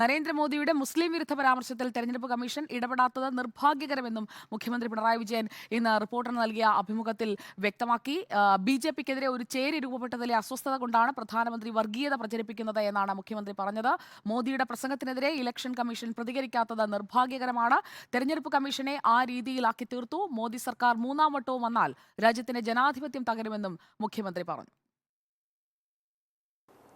നരേന്ദ്രമോദിയുടെ മുസ്ലിം വിരുദ്ധ പരാമർശത്തിൽ തെരഞ്ഞെടുപ്പ് കമ്മീഷൻ ഇടപെടാത്തത് നിർഭാഗ്യകരമെന്നും മുഖ്യമന്ത്രി പിണറായി വിജയൻ ഇന്ന് റിപ്പോർട്ടറിന് നൽകിയ അഭിമുഖത്തിൽ വ്യക്തമാക്കി. ബി ജെ പിക്കെതിരെ ഒരു ചേരി രൂപപ്പെട്ടതിലെ അസ്വസ്ഥത കൊണ്ടാണ് പ്രധാനമന്ത്രി വർഗീയത പ്രചരിപ്പിക്കുന്നത് എന്നാണ് മുഖ്യമന്ത്രി പറഞ്ഞത്. മോദിയുടെ പ്രസംഗത്തിനെതിരെ ഇലക്ഷൻ കമ്മീഷൻ പ്രതികരിക്കാത്തത് നിർഭാഗ്യകരമാണ്. തെരഞ്ഞെടുപ്പ് കമ്മീഷനെ ആ രീതിയിലാക്കി തീർത്തു. മോദി സർക്കാർ മൂന്നാം വട്ടവും വന്നാൽ രാജ്യത്തിന്റെ ജനാധിപത്യം തകരുമെന്നും മുഖ്യമന്ത്രി പറഞ്ഞു.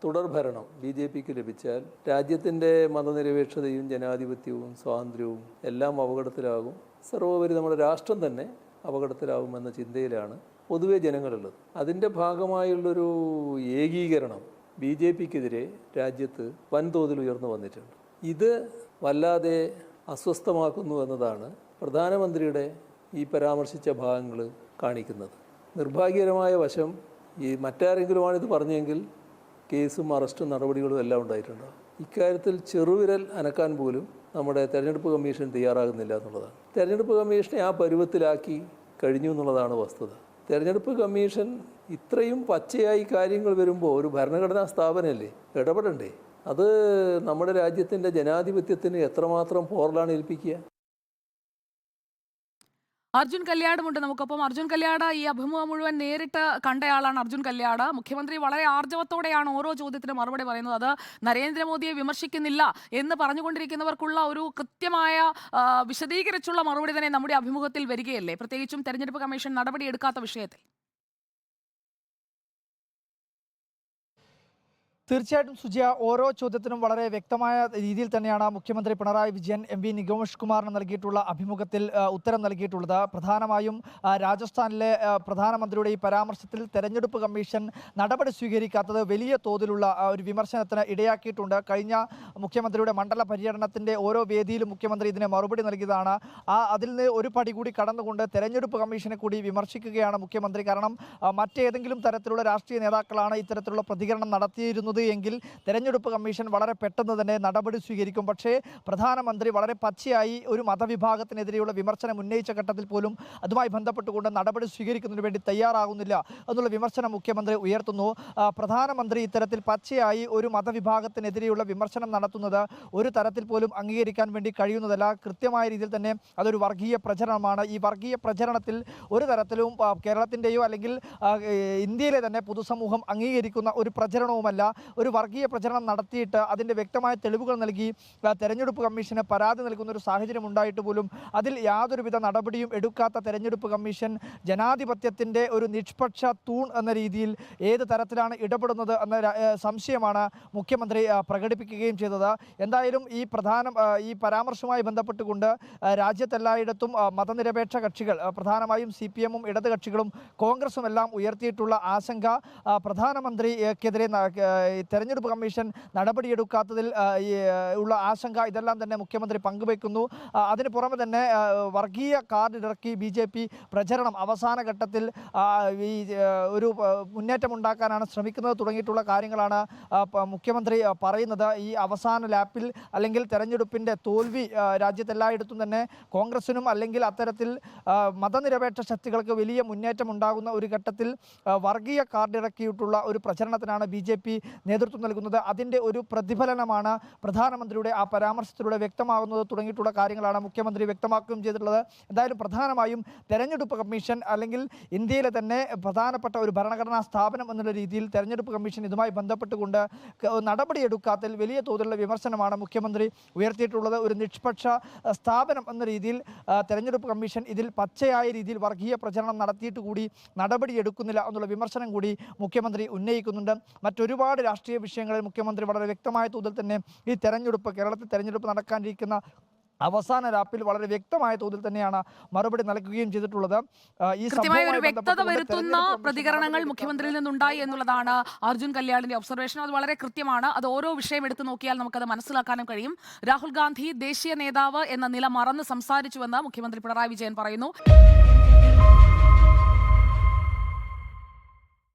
തുടർഭരണം ബി ജെ പിക്ക് ലഭിച്ചാൽ രാജ്യത്തിന്റെ മതനിരപേക്ഷതയും ജനാധിപത്യവും സ്വാതന്ത്ര്യവും എല്ലാം അപകടത്തിലാകും. സർവോപരി നമ്മുടെ രാഷ്ട്രം തന്നെ അപകടത്തിലാകുമെന്ന ചിന്തയിലാണ് പൊതുവെ ജനങ്ങളുള്ളത്. അതിന്റെ ഭാഗമായുള്ളൊരു ഏകീകരണം ബി ജെ പിക്കെതിരെ രാജ്യത്ത് വൻതോതിൽ ഉയർന്നു വന്നിട്ടുണ്ട്. ഇത് വല്ലാതെ അസ്വസ്ഥമാക്കുന്നു എന്നതാണ് പ്രധാനമന്ത്രിയുടെ ഈ പരാമർശിച്ച ഭാഗങ്ങൾ കാണിക്കുന്നത്. നിർഭാഗ്യകരമായ വശം ഈ മറ്റാരെങ്കിലുമാണിത് പറഞ്ഞെങ്കിൽ കേസും അറസ്റ്റും നടപടികളും എല്ലാം ഉണ്ടായിട്ടുണ്ട്. ഇക്കാര്യത്തിൽ ചെറുവിരൽ അനക്കാൻ പോലും നമ്മുടെ തെരഞ്ഞെടുപ്പ് കമ്മീഷൻ തയ്യാറാകുന്നില്ല എന്നുള്ളതാണ്. തെരഞ്ഞെടുപ്പ് കമ്മീഷനെ ആ പരുവത്തിലാക്കി കഴിഞ്ഞു എന്നുള്ളതാണ് വസ്തുത. തെരഞ്ഞെടുപ്പ് കമ്മീഷൻ ഇത്രയും പച്ചയായി കാര്യങ്ങൾ വരുമ്പോൾ ഒരു ഭരണഘടനാ സ്ഥാപനമല്ലേ ഇടപെടണ്ടേ? അത് നമ്മുടെ രാജ്യത്തിന്റെ ജനാധിപത്യത്തിന് എത്രമാത്രം പോറലാണ് ഏൽപ്പിക്കുക? അർജുൻ കല്യാടുമുണ്ട് നമുക്കൊപ്പം. അർജുൻ കല്യാട് ഈ അഭിമുഖം മുഴുവൻ നേരിട്ട് കണ്ടയാളാണ് അർജുൻ കല്യാട് മുഖ്യമന്ത്രി വളരെ ആർജവത്തോടെയാണ് ഓരോ ചോദ്യത്തിനും മറുപടി പറയുന്നത്. അത് നരേന്ദ്രമോദിയെ വിമർശിക്കുന്നില്ല എന്ന് പറഞ്ഞുകൊണ്ടിരിക്കുന്നവർക്കുള്ള ഒരു കൃത്യമായ വിശദീകരിച്ചുള്ള മറുപടി തന്നെ നമ്മുടെ അഭിമുഖത്തിൽ വരികയല്ലേ. പ്രത്യേകിച്ചും തെരഞ്ഞെടുപ്പ് കമ്മീഷൻ നടപടിയെടുക്കാത്ത വിഷയത്തിൽ. തീർച്ചയായിട്ടും സുജിയ ഓരോ ചോദ്യത്തിനും വളരെ വ്യക്തമായ രീതിയിൽ തന്നെയാണ് മുഖ്യമന്ത്രി പിണറായി വിജയൻ എം വി നിഗമേഷ് കുമാറിന് നൽകിയിട്ടുള്ള അഭിമുഖത്തിൽ ഉത്തരം നൽകിയിട്ടുള്ളത്. പ്രധാനമായും രാജസ്ഥാനിലെ പ്രധാനമന്ത്രിയുടെ ഈ പരാമർശത്തിൽ തെരഞ്ഞെടുപ്പ് കമ്മീഷൻ നടപടി സ്വീകരിക്കാത്തത് വലിയ തോതിലുള്ള ഒരു വിമർശനത്തിന് ഇടയാക്കിയിട്ടുണ്ട്. കഴിഞ്ഞ മുഖ്യമന്ത്രിയുടെ മണ്ഡല പര്യടനത്തിന്റെ ഓരോ വേദിയിലും മുഖ്യമന്ത്രി ഇതിനെ മറുപടി നൽകിയതാണ്. ആ അതിൽ നിന്ന് ഒരു പടി കൂടി കടന്നുകൊണ്ട് തെരഞ്ഞെടുപ്പ് കമ്മീഷനെ കൂടി വിമർശിക്കുകയാണ് മുഖ്യമന്ത്രി. കാരണം മറ്റേതെങ്കിലും തരത്തിലുള്ള രാഷ്ട്രീയ നേതാക്കളാണ് ഇത്തരത്തിലുള്ള പ്രതികരണം നടത്തിയിരുന്നത് എങ്കിൽ തെരഞ്ഞെടുപ്പ് കമ്മീഷൻ വളരെ പെട്ടെന്ന് തന്നെ നടപടി സ്വീകരിക്കും. പക്ഷേ പ്രധാനമന്ത്രി വളരെ പച്ചയായി ഒരു മതവിഭാഗത്തിനെതിരെയുള്ള വിമർശനം ഉന്നയിച്ച ഘട്ടത്തിൽ പോലും അതുമായി ബന്ധപ്പെട്ടുകൊണ്ട് നടപടി സ്വീകരിക്കുന്നതിന് വേണ്ടി തയ്യാറാകുന്നില്ല എന്നുള്ള വിമർശനം മുഖ്യമന്ത്രി ഉയർത്തുന്നു. പ്രധാനമന്ത്രി ഇത്തരത്തിൽ പച്ചയായി ഒരു മതവിഭാഗത്തിനെതിരെയുള്ള വിമർശനം നടത്തുന്നത് ഒരു തരത്തിൽ പോലും അംഗീകരിക്കാൻ വേണ്ടി കഴിയുന്നതല്ല. കൃത്യമായ രീതിയിൽ തന്നെ അതൊരു വർഗീയ പ്രചരണമാണ്. ഈ വർഗീയ പ്രചരണത്തിൽ ഒരു തരത്തിലും കേരളത്തിന്റെയോ അല്ലെങ്കിൽ ഇന്ത്യയിലെ തന്നെ പൊതുസമൂഹം അംഗീകരിക്കുന്ന ഒരു പ്രചരണവുമല്ല. ഒരു വർഗീയ പ്രചരണം നടത്തിയിട്ട് അതിന്റെ വ്യക്തമായ തെളിവുകൾ നൽകി. തെരഞ്ഞെടുപ്പ് കമ്മീഷന് പരാതി നൽകുന്ന ഒരു സാഹചര്യം ഉണ്ടായിട്ട് പോലും അതിൽ യാതൊരുവിധ നടപടിയും എടുക്കാത്ത തെരഞ്ഞെടുപ്പ് കമ്മീഷൻ ജനാധിപത്യത്തിന്റെ ഒരു നിഷ്പക്ഷ തൂൺ എന്ന രീതിയിൽ ഏത് തരത്തിലാണ് ഇടപെടുന്നത് എന്ന സംശയമാണ് മുഖ്യമന്ത്രി പ്രകടിപ്പിക്കുകയും ചെയ്തത്. എന്തായാലും ഈ പ്രധാന ഈ പരാമർശവുമായി ബന്ധപ്പെട്ടുകൊണ്ട് രാജ്യത്തെല്ലായിടത്തും മതനിരപേക്ഷ കക്ഷികൾ പ്രധാനമായും സി പി എമ്മും ഇടത് കക്ഷികളും കോൺഗ്രസും എല്ലാം ഉയർത്തിയിട്ടുള്ള ആശങ്ക പ്രധാനമന്ത്രിക്കെതിരെ തെരഞ്ഞെടുപ്പ് കമ്മീഷൻ നടപടിയെടുക്കാത്തതിൽ ഉള്ള ആശങ്ക ഇതെല്ലാം തന്നെ മുഖ്യമന്ത്രി പങ്കുവയ്ക്കുന്നു അതിന് പുറമെ തന്നെ വർഗീയ കാർഡ് ഇറക്കി ബി ജെ പി പ്രചരണം അവസാന ഘട്ടത്തിൽ ഈ ഒരു മുന്നേറ്റം ഉണ്ടാക്കാനാണ് ശ്രമിക്കുന്നത് തുടങ്ങിയിട്ടുള്ള കാര്യങ്ങളാണ് മുഖ്യമന്ത്രി പറയുന്നത്. ഈ അവസാന ലാപ്പിൽ അല്ലെങ്കിൽ തെരഞ്ഞെടുപ്പിന്റെ തോൽവി രാജ്യത്തെല്ലായിടത്തും തന്നെ കോൺഗ്രസിനും അല്ലെങ്കിൽ അത്തരത്തിൽ മതനിരപേക്ഷ ശക്തികൾക്ക് വലിയ മുന്നേറ്റം ഉണ്ടാകുന്ന ഒരു ഘട്ടത്തിൽ വർഗീയ കാർഡ് ഇറക്കിയിട്ടുള്ള ഒരു പ്രചരണത്തിനാണ് ബി ജെ പി നേതൃത്വം നൽകുന്നത് അതിന്റെ ഒരു പ്രതിഫലനമാണ്. പ്രധാനമന്ത്രിയുടെ ആ പരാമർശത്തിലൂടെ വ്യക്തമാകുന്നത് തുടങ്ങിയിട്ടുള്ള കാര്യങ്ങളാണ് മുഖ്യമന്ത്രി വ്യക്തമാക്കുകയും ചെയ്തിട്ടുള്ളത്. എന്തായാലും പ്രധാനമായും തെരഞ്ഞെടുപ്പ് കമ്മീഷൻ അല്ലെങ്കിൽ ഇന്ത്യയിലെ തന്നെ പ്രധാനപ്പെട്ട ഒരു ഭരണഘടനാ സ്ഥാപനം എന്നുള്ള രീതിയിൽ തെരഞ്ഞെടുപ്പ് കമ്മീഷൻ ഇതുമായി ബന്ധപ്പെട്ടുകൊണ്ട് നടപടിയെടുക്കാത്തതിൽ വലിയ തോതിലുള്ള വിമർശനമാണ് മുഖ്യമന്ത്രി ഉയർത്തിയിട്ടുള്ളത്. ഒരു നിഷ്പക്ഷ സ്ഥാപനം എന്ന രീതിയിൽ തെരഞ്ഞെടുപ്പ് കമ്മീഷൻ ഇതിൽ പച്ചയായ രീതിയിൽ വർഗീയ പ്രചരണം നടത്തിയിട്ട് കൂടി നടപടിയെടുക്കുന്നില്ല എന്നുള്ള വിമർശനം കൂടി മുഖ്യമന്ത്രി ഉന്നയിക്കുന്നുണ്ട്. മറ്റൊരുപാട് രാഷ്ട്രീയ വിഷയങ്ങളിൽ മുഖ്യമന്ത്രി വളരെ വ്യക്തമായ തോതിൽ തന്നെ ഈ തെരഞ്ഞെടുപ്പ് കേരളത്തിൽ തെരഞ്ഞെടുപ്പ് നടക്കാനിരിക്കുന്ന അവസാന രാപ്പിൽ വളരെ വ്യക്തമായ തോതിൽ തന്നെയാണ് മറുപടി നൽകുകയും ചെയ്തിട്ടുള്ളത്. ഈ ഒരു വ്യക്തത വരുത്തുന്ന പ്രതികരണങ്ങൾ മുഖ്യമന്ത്രിയിൽ നിന്നുണ്ടായി എന്നുള്ളതാണ് അർജുൻ കല്യാണിന്റെ ഒബ്സർവേഷൻ അത് വളരെ കൃത്യമാണ്. അത് ഓരോ വിഷയം എടുത്തു നോക്കിയാൽ നമുക്കത് മനസ്സിലാക്കാനും കഴിയും. രാഹുൽ ഗാന്ധി ദേശീയ നേതാവ് എന്ന നില മറന്ന് സംസാരിച്ചുവെന്ന് മുഖ്യമന്ത്രി പിണറായി വിജയൻ പറയുന്നു.